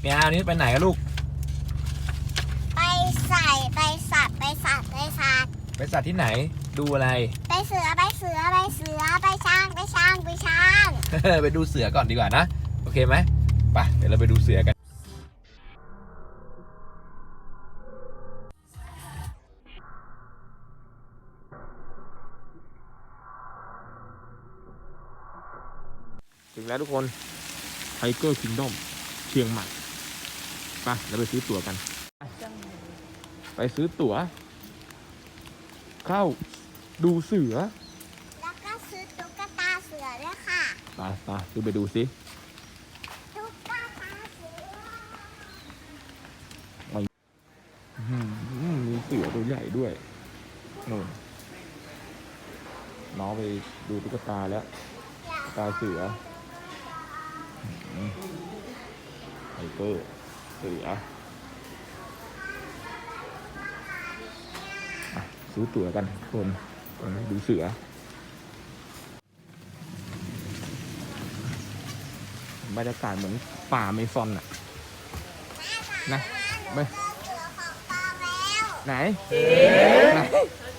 เมียวันนี้ไปไหนกันลูก ไปใส่ไปสัตว์ไปสัตว์ไปสัตว์ไปสัตว์ที่ไหน ดูอะไร ไปเสือไปเสือไปเสือไปช้างไปช้างไปช้าง ไปดูเสือก่อนดีกว่านะ โอเคไหมไปเดี๋ยวเราไปดูเสือกัน ถึงแล้วทุกคนไทเกอร์คิงดอมเชียงใหม่ ไปเราไปซื้อตั๋วกัน ไปซื้อตั๋ว เข้าดูเสือ แล้วก็ซื้อตุ๊กตาเสือด้วยค่ะไปไปดูไปดูสิตุ๊กตาเสืออื้อหือมีเสือตัวใหญ่ด้วยนู่นน้องไปดูตุ๊กตาแล้วอยากตุ๊กตาเสืออื้อหือไทเกอร์ เสือซื้อตั๋วกันคนดูเสือ บรรยากาศเหมือนป่าเมซอนอะนะหนูเจอเสือของปไหนไหน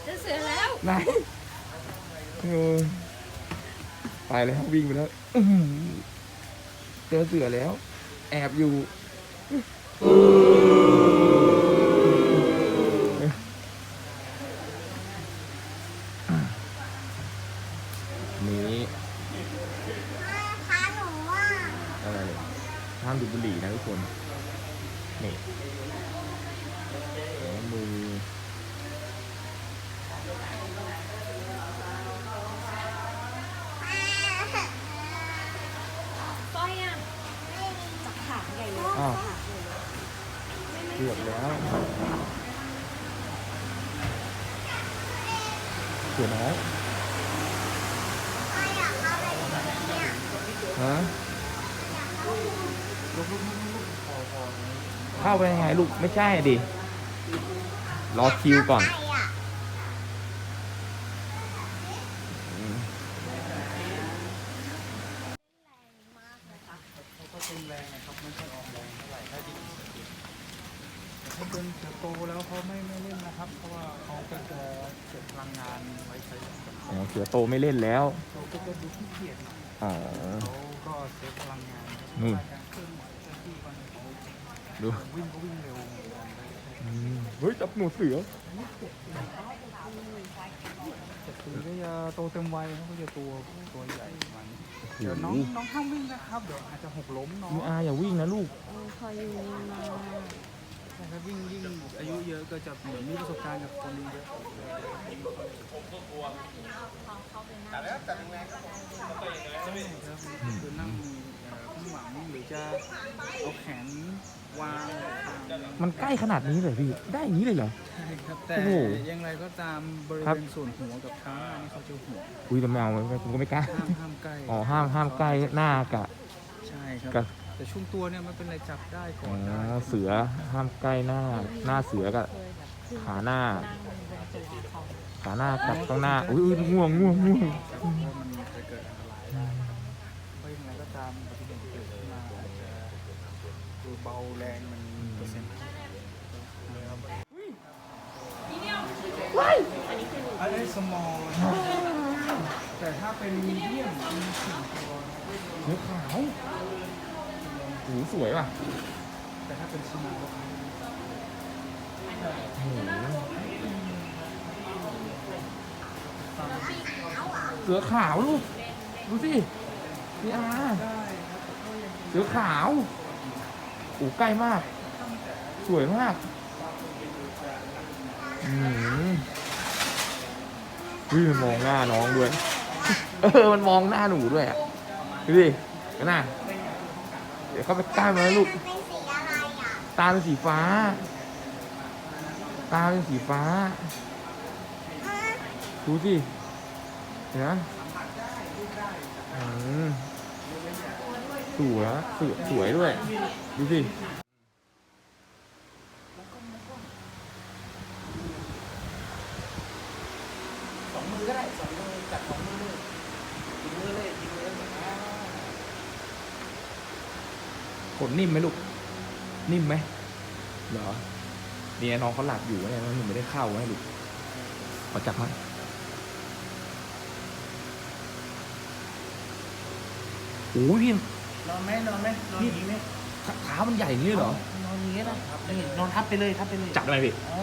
จะเสือแล้วไหนไปแล้ววิ่งไปแล้วเจอเสือแล้ว แอบอยู่ นี้ ขาหนูอะ อะไรเลยห้ามดูดบุหรี่นะทุกคน นี่หัวมือ ก้อยอะจับขาใหญ่เลย อ้าวเกือบแล้ว เกือบแล้อยฮะเข้าไปยังไงลูกไม่ใช่ดิรอคิวก่อน ไปอะ อืม เขาก็เป็นแรงนะครับไม่ใช่ออกแรงเท่าไหร่ถ้าที่แต่ถ้าเป็นเสือโตแล้วเขาไม่ไม่เล่นนะครับ เพราะว่าเขาก็จะเก็บพลังงานไว้ใช้กับ อ๋อเสือ โตไม่เล่นแล้วเขาก็จะดูขี้เกียจหน่อยอ๋อ เขาก็เซฟพลังงานนู่น การเคลื่อนไหวเคลื่อนที่ก็เขาดูวิ่งก็วิ่งเร็วอืมเฮ้ยจับหนูเสือแต่ตัวก็จะโตเต็มวัยเขาก็จะตัวตัวใหญ่ประมาณนี้เดี๋ยวน้องน้องห้ามวิ่งนะครับเดี๋ยวอาจจะหกล้มน้องมีอาอย่าวิ่งนะลูกคอยอยู่มา ถ้าวิ่งยิ่งอายุเยอะก็จะเหมือนมีประสบการณ์กับคนเยอะใช่ครับคือนั่งเอ่อข้างหลังหรือจะเอาแขนวางตามมันใกล้ขนาดนี้เลยพี่ ได้อย่างนี้เลยเหรอใช่ครับแต่โอ้โหอย่างไรก็ตามบริครัเวบณส่วนหัวกับเท้าหน้านี่เขาจะห่วงอุ้ยแต่ไม่เอาผมก็ไม่กล้าห้ามห้ามใกล้อ๋อห้ามห้ามใกล้หน้ากะใช่ครับกับ แต่ช่วงตัวเนี่ยไม่เป็นไรจับได้ก่อ๋ออนได้เสือห้ามใกล้หน้า หน้าเสือกับเคยแบบขึ้นขาหน้านั่งบนตัวเขาขาหน้ากับข้างหน้าอุ้ยอุ้ยง่วงง่วงง่วงครับเพราะว่ามันจะเกิดอันตรายได้เพราะอย่างไรก็ตามอุบัติเหตุเกิดขึ้นมาอาจจะคือเบาแรงมันเปอร์เซ็นต์อันนี้ small แต่ถ้าเป็นมีเดียมมีสี่ตัว เสือขาว หูสวยป่ะแต่ถ้าเป็น small โอ้โหเสือขาวลูก ดูสินี่อาเสือขาวโอ้ใกล้มาก สวยมากอืมวิ่มันมองหน้าน้องด้วย เออ มันมองหน้าหนูด้วยอะ ดูดิกันน่ะเดี๋ยวเขาไปใกล้มาแล้วลูกมันเป็นสีอะไรอะตาเป็นสีฟ้า ตาเป็นสีฟ้า ดูสิเห็นไหมอืมสวยสวยสวยด้วย ดูสิองมือก็ได้สองมือจับสองมือเลยกินมือเลยกินมือเลย ขนนิ่มไหมลูกนนิ่มไหมเหรอเนี่ยน้องเขาหลับอยู่เนี่ยหนูไม่ได้เข้าให้ลูกขอจับมั้งโอ้ยพี่นอนไหมนอนไหมนอนอย่างนี้ไหมขาขามันใหญ่อย่างนี้เลยเหรอ นอนอย่างนี้นะนี่นอนทับไปเลยทับไปเลยจับได้ไหมพี่อ๋อ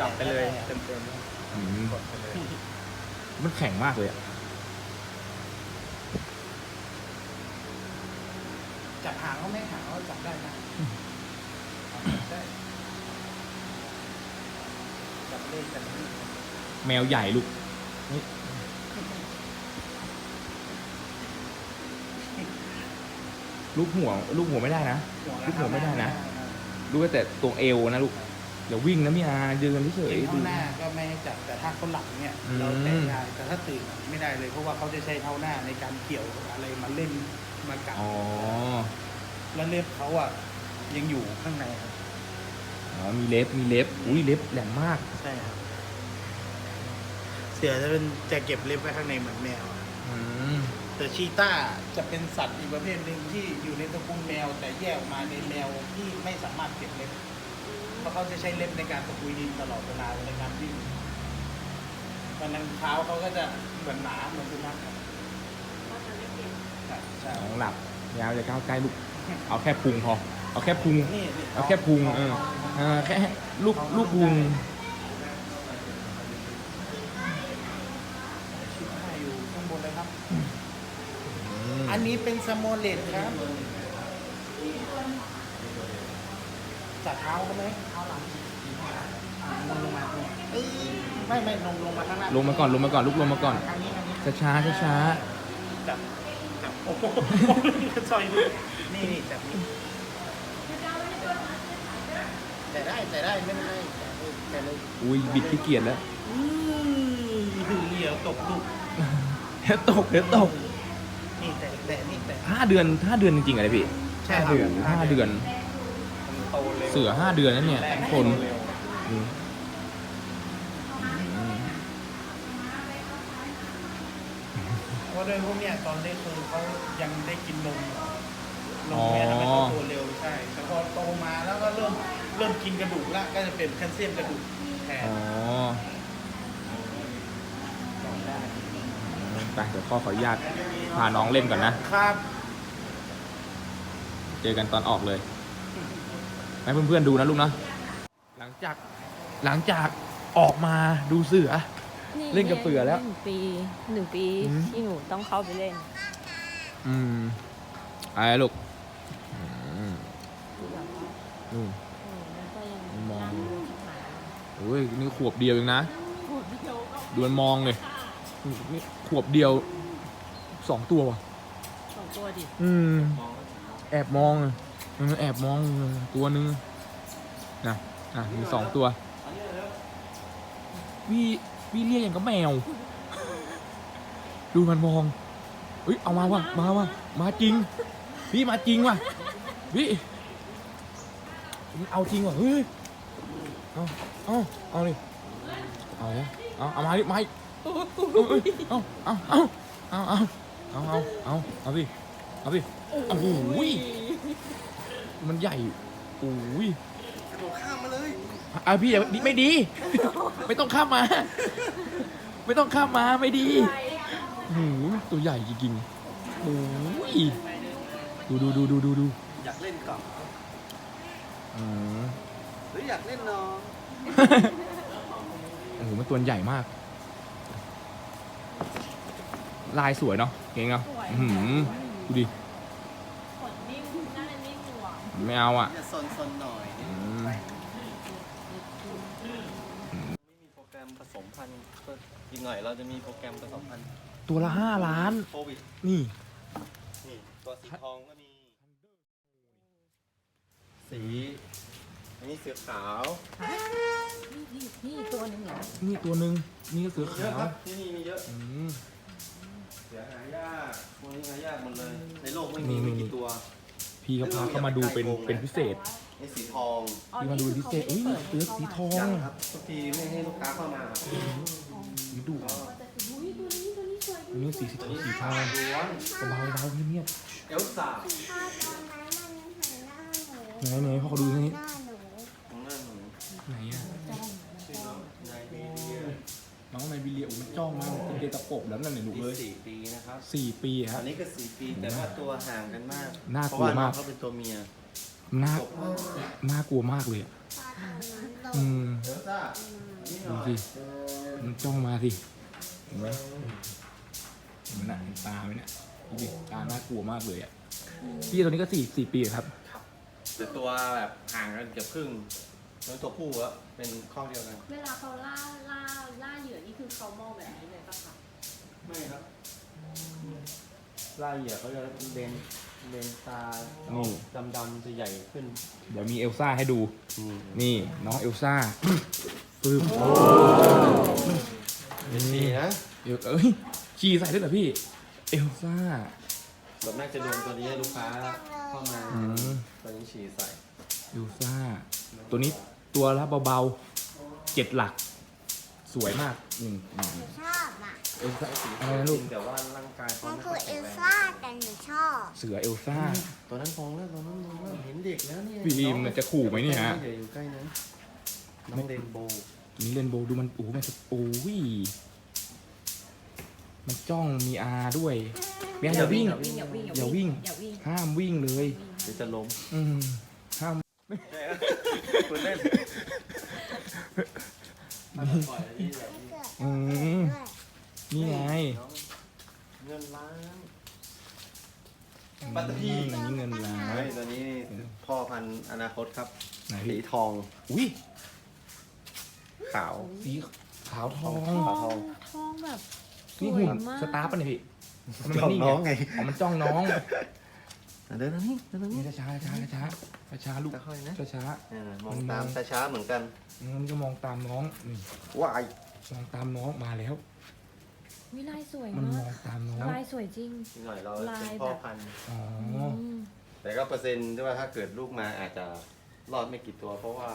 จับไปเลยเต็มอืมๆกดไปเลย มันแข็งมากเลยอะ จับ หางเขาไหมหางเขาจับได้นะได้จับเลขจับเลขแมวใหญ่ลูกนี่ลูกหัวลูกหัวไม่ได้นะลูกหัวไม่ได้นะลูกแต่ตรงเอวนะลูกอย่าวิ่งนะพี่อายืนเฉยเห็นๆดูข้างหน้าก็ไม่ให้จับแต่ถ้าเขาหลับเนี่ยอืมเราแตะได้แต่ถ้าตื่นไม่ได้เลยเพราะว่าเขาจะใช้เท้าหน้าในการเกี่ยวอะไรมาเล่นมากัดอ๋อ แล้วเล็บเขาอะยังอยู่ข้างในครับ อ๋อมีเล็บมีเล็บอุ้ยเล็บแหลมมาก ใช่ครับ เสือจะเป็นจะเก็บเล็บไว้ข้างในเหมือนแมวอะอืมแต่ชีต้าจะเป็นสัตว์อีกประเภทหนึ่งที่อยู่ในตระกูลแมว แต่แยกออกมาในแมวที่ไม่สามารถเก็บเล็บ เพราะเขาจะใช้เล็บในการตะกุยดินตลอดเวลาในการวิ่งวันนั้นเท้าเขาก็จะเหมือนหมาเหมือนสุนัขครับใช่ใช่น้องหลับ ยาวจะก้าวใกล้ลูก เอาแค่พุงพอ เอาแค่พุงนี่นี่เอาแค่พุงเออเออแค่ลูกลูกพุงชิบหายอยู่ข้างบนเลยครับอืมอันนี้เป็นสโมเลตครับ จัดเท้าเขาไหมเท้าหลังอ่าลงลงมาลงมาเอ้ยไม่ไม่ลงลงมาข้างหน้าลงมาก่อนลงมาก่อนลูกลงมาก่อนอันนี้อันนี้ช้าช้าช้าช้าจับจับ โอ้โหซอยดูนี่นี่จับนี่แต่ได้แต่ได้ไม่เป็นไรแต่เลยๆอุ้ยบิดขี้เกียจแล้วอือเหลียวตกลูกเดี๋ยวตกเดี๋ยวตกนี่แต่แต่นี่แต่ห้าเดือนห้าเดือนจริงๆอะไรพี่ใช่ห้าครับเดือนห้าเดือนมันโตเร็วเสือห้าเดือนนั่นเนี่ยคนเร็วอืมอืม เพราะด้วยพวกเนี้ยตอนเล็กคือเขายังได้กินนมอยู่นมแม่ทำให้เขาโตเร็วใช่ แต่พอโตมาแล้วก็เริ่มเริ่มกินกระดูกละก็จะเป็นแคลเซียมกระดูกแทนอ๋อไปเดี๋ยวพ่อขออนุญาตพาน้องเล่นก่อนนะ ครับ เจอกันตอนออกเลยให้เพื่อนๆดูนะลูกนะ หลังจากหลังจากออกมาดูเสือ เล่นกับเสือแล้วหนึ่งปีหนึ่งปีอืม ที่หนูต้องเข้าไปเล่นอืมอะไรลูกอืมคือแบบว่านู่นเออมันก็ยังมอง นั่งดูชิบหายโอ้ยนี่ขวบเดียวเองนะโหดเดียวก็ดูมันมองเลยนี่ขวบเดียวสองตัวว่ะ สองตัวดิ อืม แอบมองเลยมันแอบมองเลยตัวนึงนะอะมีสองตัวพี่ พี่เรียกอย่างกับแมว ดูมันมองเฮ้ยเอามาว่ะมาว่ะมาจริง พี่มาจริงว่ะพี่เอาจริงว่ะเฮ้ยเอาเอาเอาดิเอาเนี่ยเอาเอามาดิมาอีกเอ้ยเอาเอาเอาเอาเอาเอาเอาเอาเอาสิเอาสิโอ้โหมันใหญ่โอ้ย อะพี่อย่าไม่ดี ไม่ต้องข้ามมา ไม่ต้องข้ามมาไม่ดีโอ้โหตัวใหญ่จริงๆโอ้ยดูดูดูดูดูดูอยากเล่นก่อนอืมหรืออยากเล่นน้องโอ้โหมันตัวใหญ่มาก ลายสวยเนาะเก่งเนาะอื้อหือดูดิขนนิ่มน่าจะนิ่มอยู่อะไม่เอาอะจะซนๆหน่อย อืม ไม่มีโปรแกรมผสมพันธุ์ ก็อีกหน่อยเราจะมีโปรแกรมผสมพันธุ์ตัวละห้าล้าน โควิดนี่ นี่ตัวสีทองก็มี สีอันนี้เสือขาวนี่นี่นี่ตัวหนึงเหรอนี่ตัวหนึ่งนี่ก็เสือเยอะขาวครับที่นี่มีเยอะ อืม เสือหายากพวกนี้หายากหมดเลย ในโลกไม่นี่มีนี่ ไม่กี่ตัว พี่เขาพาเข้ามาดูเป็นเป็นพิเศษนี่สีทองอ๋อพี่มาดูนี่พิคือเศษขาอุ้ยไม่เสือสีทอง ยังครับทุกทีไม่ให้ลูกค้าเข้ามาค รับสีดุอุ้ยตัวนี้ตัวนี้สวยตัวนี้สีสีตัวนี้สีสีททอองงล้วนเบาๆเบาๆเงียบเอลซ่าถ้าตอนนั้นมันหันหน้าหนูไหนไหนพ่อเขาดูนี่หน้าหนูของหน้าหนูไหนอะชื่อน้องนายบีเดียน้องในบิเลียอุ้มันจ้องมากมันเป็นตะปบแล้วนั่นเนี่ยลูกมีเลยสี่ปีนะครับสี่ปีอัฮะนนี้ก็สี่ปีแต่ว่าตัวห่างกันมาก น่าเพกลัวราะว่าน้มาอกงเขาเป็นตัวเมีย น่าจบน่ากลัวมากเลยอะตาทางนั้นลอืงมเดี๋ยวซ่านี่หดูน่อยสิมันจ้องมาสิเห็นไหมเห็นไหมน่ะเห็นตาไหมเนี่ยดูดิตาน่ากลัวมากเลยอะพี่ตัวนี้ก็สี่สี่ปีครับ แต่ตัวแบบห่างกันเกือบครึ่งแล้วตัวผู้อะเป็นข้อเดียวกัน เวลาเขาล่าล่าล่าเหยื่อนี่คือเขามองแบบนี้เลยปะคะไม่ครับลายเหยื่อเขาจะเลน เลนตานี่ ดำดำๆจะใหญ่ขึ้นเดี๋ยวมีเอลซ่าให้ดูนี่นี่น้องเอลซ่า ปึ้มเป็นสีนะเอลเอ้ยขี่ใส่ด้วยเหรอพี่ เอลซ่า ส่วนมากจะโดนตัวนี้ให้ลูกค้าเข้ามาอืม ตัวนี้ฉี่ใส่เอลซ่า ตัวนี้ตัวละเบาๆเจ็ดหลัก สวยมากอืมอืมหนูชอบอะ เอลซ่าอะไรนะลูก แต่ว่าร่างกายเขา เสือเอลซ่าตัวนั้นพองแล้วตัวนั้นมองแล้วเห็นเด็กแล้วเนี่ยพี่อีมมันจะขู่ไหมเนี่ยฮะ อย่าอยู่ใกล้นั้นน้องเรนโบว์ตัวนี้เรนโบว์ดูมันโอ้โหมันจะโอ้ยมันจ้องมีอาด้วยเมียอย่าวิ่งอย่าวิ่งอย่าวิ่งอย่าวิ่ง อย่าวิ่งห้ามวิ่งเลย เดี๋ยวจะล้มอืมห้ามคุณเล่นมันปล่อยนี่แบบนี้อืมนี่ไง เงินล้าน อืม ปัตตพีอันนี้เงินล้าเฮ้นยตัวนี้พ่อพันธุ์อนาคตครับ ไหนสีพี่ทองอุ้ยขาว สีขาวทองขาวทองท้องแบบสนี่วยหุ่นมากสตาร์ปะเนี่ยพี่ทำไมมันจ้องนิ่งน้องไงอ๋อมันจ้องน้องเดินทางนี้เดินทางนี่นี้ช้าช้าช้าช้าช้าลูกค่อยๆนะช้าช้าเออมองตามช้าๆเหมือนกันๆมันก็มองตามน้องนี่ว้ายมองตามน้องมาแล้ว วิลายสวยมันมมาอกงตามน้องลายสวยจริงอีกหน่อยเราลายเป็นแบบพ่อพันธุ์ อ๋อมแต่ก็เปอร์เซ็นต์ที่ว่าถ้าเกิดลูกมาอาจจะรอดไม่กี่ตัว เพราะว่า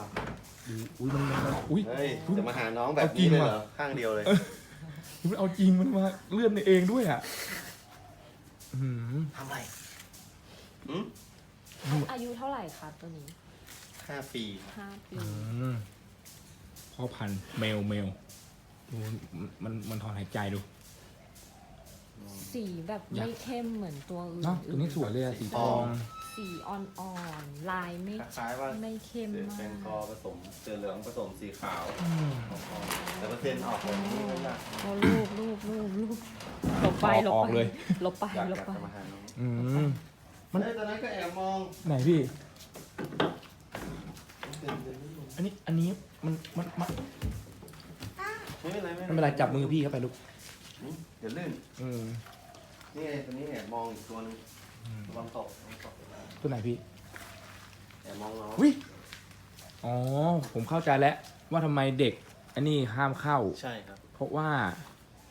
ดูอุ้ยมันมันอุ้ย เฮ้ยอุ๊ยจะมาหาน้องแบบเอาจรินี้งเลยว่ะเหรอ ข้างเดียวเลย มันเอาจริงมันมาเลื่อนในเองด้วยอะอืมทำไรอืมอายุเท่าไหร่คะตัวนี้ห้าปี ห้าปี อืมพ่อพันธุ์แมวแมวดูมันมันถอนหายใจดู สีแบบอยาก ไม่เข้มเหมือนตัวอื่นเนาะตัวนี้สวยเลยอะสีทอง สีอ่อนๆลายไม่คล้ายๆว่าไม่เข้มเสือมาเป็นกคอผสมเสือเหลืองผสมสีขาวอืมแต่เปอร์เซ็นต์ออกแบบนี้ไม่ยากโอ้ลูกลูกลูกลูกหลบไปหลบออกไปเลย หลบไปอยากหลอบยากไปจะมาหาน้องอืมมันตอนนั้นก็แอบมองไหนพี่ อันนี้อันนี้มันมันมันไม่เป็นไรไม่เป็นไรจับมือพี่เข้าไปลูกนี่ เดี๋ยวลื่นอืมนี่ไงตัวนี้แอบมองอีกตัวหนึงระวังตกระวังตกตัวไหนพี่แอบมองน้องวิอ๋อ ผมเข้าใจแล้ว ว่าทำไมเด็ก อันนี้ห้ามเข้า ใช่ครับเพราะว่า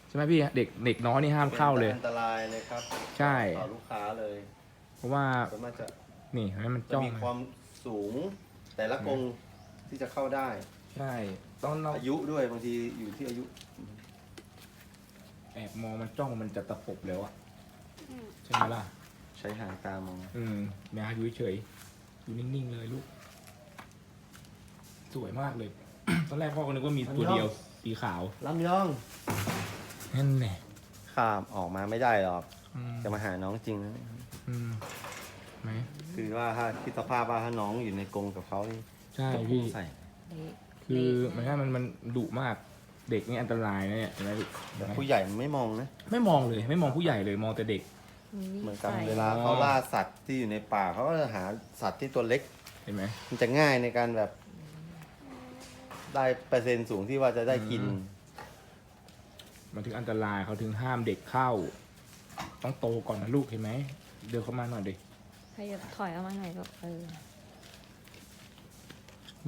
ใช่ไหมพี่เด็กเด็กน้อยนี่ห้ามเข้าเลยอันตรายเลยครับใช่ ต่อลูกค้าเลยเพราะว่าสามารถจะนี่เห็นไหมมันจะจ้องมีความสูง แต่ละกรงที่จะเข้าได้ ใช่ต้องเราอายุด้วยบางทีอยู่ที่อายุ แอบมองมันจ้องมันจะตะปบแล้วอะอืมใช่ไหมล่ะ ใช้หางตามอง อืมแม่อยู่เฉยๆอยู่นิ่งๆเลยลูก สวยมากเลย ตอนแรกพ่อก็นึกว่ามีตัวเดียวสีขาวลำยองนั่นแหละข้ามออกมาไม่ได้หรอก อืมจะมาหาน้องจริงนะอืมไหมคือว่าถ้าคิดสภาพว่าถ้าน้องอยู่ในกรงกับเขานี่ใช่พี่ใส่เละคือมันถ้ามันมันดุมาก เด็กนี่อันตรายนะเนี่ยเห็นไหมลูกแต่ผู้ใหญ่มันไม่มองนะ ไม่มองเลย ไม่มองผู้ใหญ่เลยมองแต่เด็ก เหมือนกับใส่เวลาเขาล่าสัตว์ที่อยู่ในป่าเขาก็จะหาสัตว์ที่ตัวเล็ก เห็นไหมมันจะง่ายในการแบบ ได้เปอร์เซ็นต์สูงที่ว่าจะได้กินอืมมันถึงอันตรายเขาถึงห้ามเด็กเข้า ต้องโตก่อนนะลูกเห็นไหมเดินเข้ามาหน่อยดิ ขยับถอยออกมาหน่อยก็เออห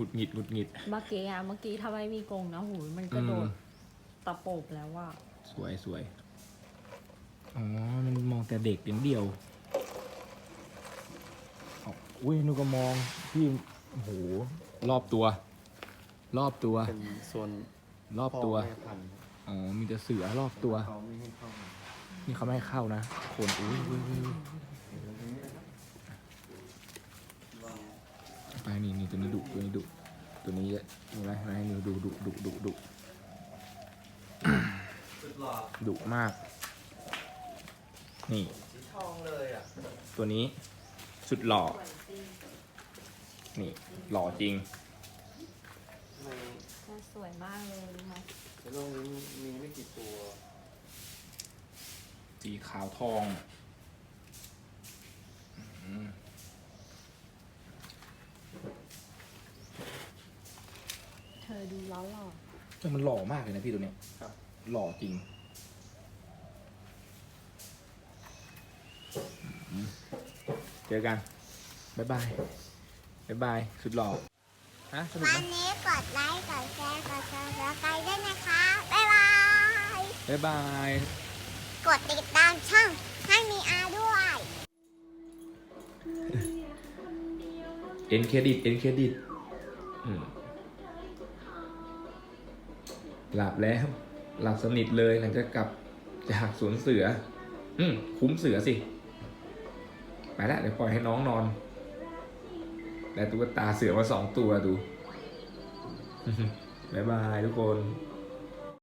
งุดหงิดหงุดหงิด เมื่อกี้อะเมื่อกี้ถ้าไม่มีกรงนะหูยมันกระโดดอืม ตะปบแล้วว่าสวยสวยอ๋อ มันมองแต่เด็กอย่างเดียวอ๋ออุ้ยนูก็มองพี่โอ้โหรอบตัว รอบตัว เป็นโซนรอบตัว พ่อแม่พันธุ์อ๋อ มีแต่เสือรอบตัว เขาไม่ให้เข้ามานี่เขาไม่ให้เข้านะ คนอุ้ยอุ้ยอุ้ย นี่นี่ตัวนี้ดุตัวนี้ดุตัวนี้เยอะเห็นไหมเห็นไหมนี่ดุดุดุดุดุสุดหล่อดุมาก นี่สีทองเลยอะตัวนี้สุดหล่อสวยจริงนี่ หล่อจริงไม่น่าสวยมากเลยรู้ไหมในโลกนี้มีไม่กี่ตัว สีขาวทองอืม เธอดูล้อหล่อ แต่ มันหล่อมากเลยนะพี่ตัวเนี้ยครับ หล่อจริงอืมเจอกัน บ๊ายบาย บ๊ายบาย สุดหล่อ ฮะสนุกวัไหมนนี้กดไลค์กดแชร์กดซับสไครต์ด้วยนะคะ บ๊ายบาย บ๊ายบาย กดติดตามช่องให้มีอาด้วย เอ็นเครดิต เอ็นเครดิต อืม หลับแล้ว หลับสนิทเลยหลังจากกลับจากสวนเสือ อืมคุ้มเสือสิ ไปละเดี๋ยวปล่อยให้น้องนอนได้ตุ๊กตาเสือมาสองตัวดู บ๊ายบายทุกคน